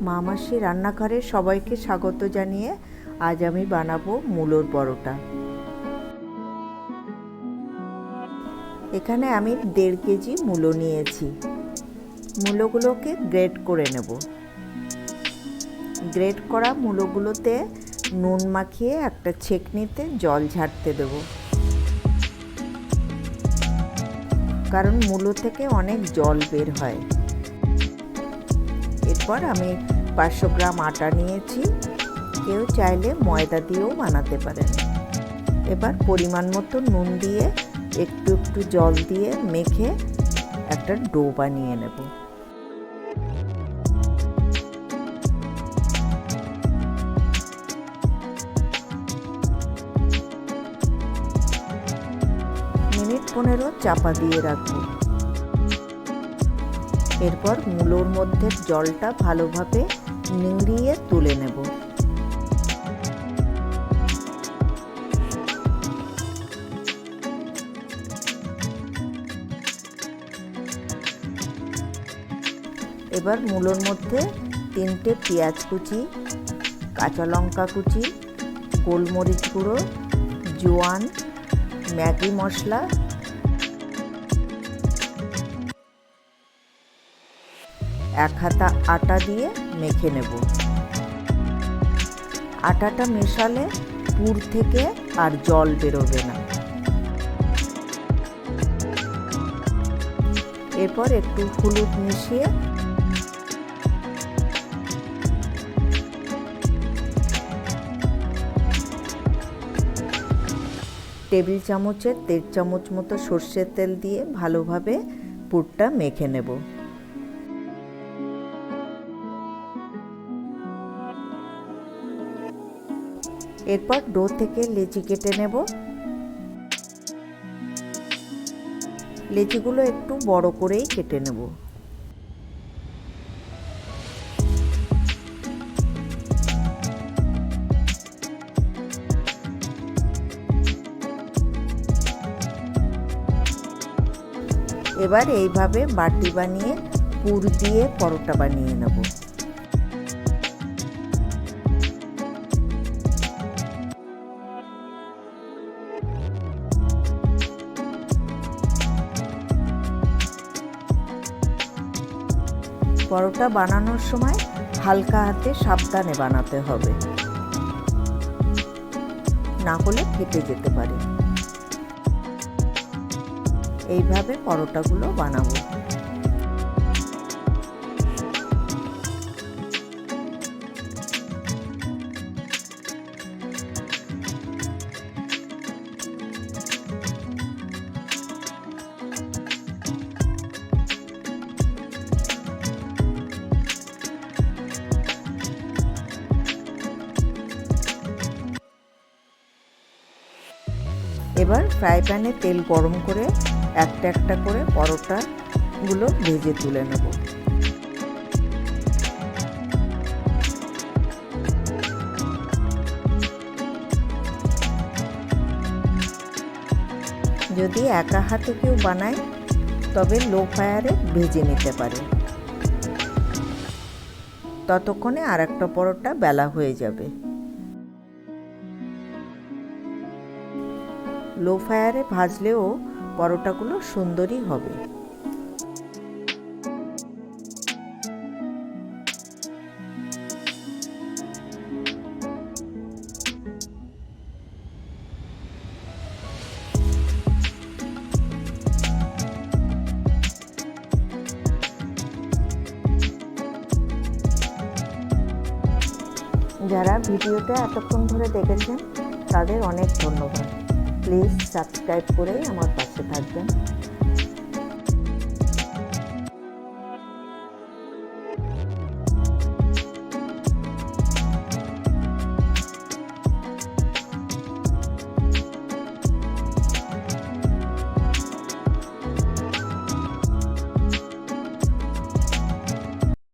মামাসি রান্নাঘরে সবাইকে স্বাগত জানিয়ে আজ আমি বানাবো মূলোর পরোটা। এখানে আমি দেড় কেজি মূলো নিয়েছি। মূলোগুলোকে গ্রেট করে নেব। গ্রেট করা মূলোগুলোতে নুন মাখিয়ে একটা ছেঁকনিতে জল ঝাড়তে দেব। কারণ মূলো থেকে অনেক জল বের হয়। এরপর আমি পাঁচশো গ্রাম আটা নিয়েছি। কেউ চাইলে ময়দা দিয়েও বানাতে পারেন। এবার পরিমাণ মতো নুন দিয়ে একটু একটু জল দিয়ে মেখে একটা ডো বানিয়ে নেব। মিনিট পনেরো চাপা দিয়ে রাখব। এরপর মূলোর মধ্যে জলটা ভালোভাবে নিংড়িয়ে তুলে নেব। এবার মূলোর মধ্যে তিনটে পেঁয়াজ কুচি, কাঁচা লঙ্কা কুচি, গোলমরিচ গুঁড়ো, জোয়ান, ম্যাগি মশলা এক হাতা আটা দিয়ে মেখে নেব। আটাটা মেশালে পুর থেকে আর জল বেরোবে না। এরপর একটু হলুদ মিশিয়ে টেবিল চামচের দেড় চামচ মতো সর্ষের তেল দিয়ে ভালোভাবে পুরটা মেখে নেব। এরপর ডো থেকে লেচি কেটে নেব। লেচিগুলো একটু বড় করেই কেটে নেব। এবার এইভাবে বাটি বানিয়ে পুর দিয়ে পরোটা বানিয়ে নেব। পরোটা বানানোর সময় হালকা হাতে সাবধানে বানাতে হবে। না হলে ফেটে যেতে পারে। এইভাবে পরোটাগুলো বানাবো। এবার ফ্রাই প্যানে তেল গরম করে একটা একটা করে পরোটাগুলো ভেজে তুলে নেব। যদি একা হাতে কেউ বানায়, তবে লো ফায়ারে ভেজে নিতে পারে। ততক্ষণে আর একটা পরোটা বেলা হয়ে যাবে। লো ফায়ারে ভাজলেও পরোটাগুলো সুন্দরই হবে। যারা ভিডিওটা এতক্ষণ ধরে দেখেছেন তাদের অনেক ধন্যবাদ। প্লিজ সাবস্ক্রাইব করে আমার পাশে থাকবেন।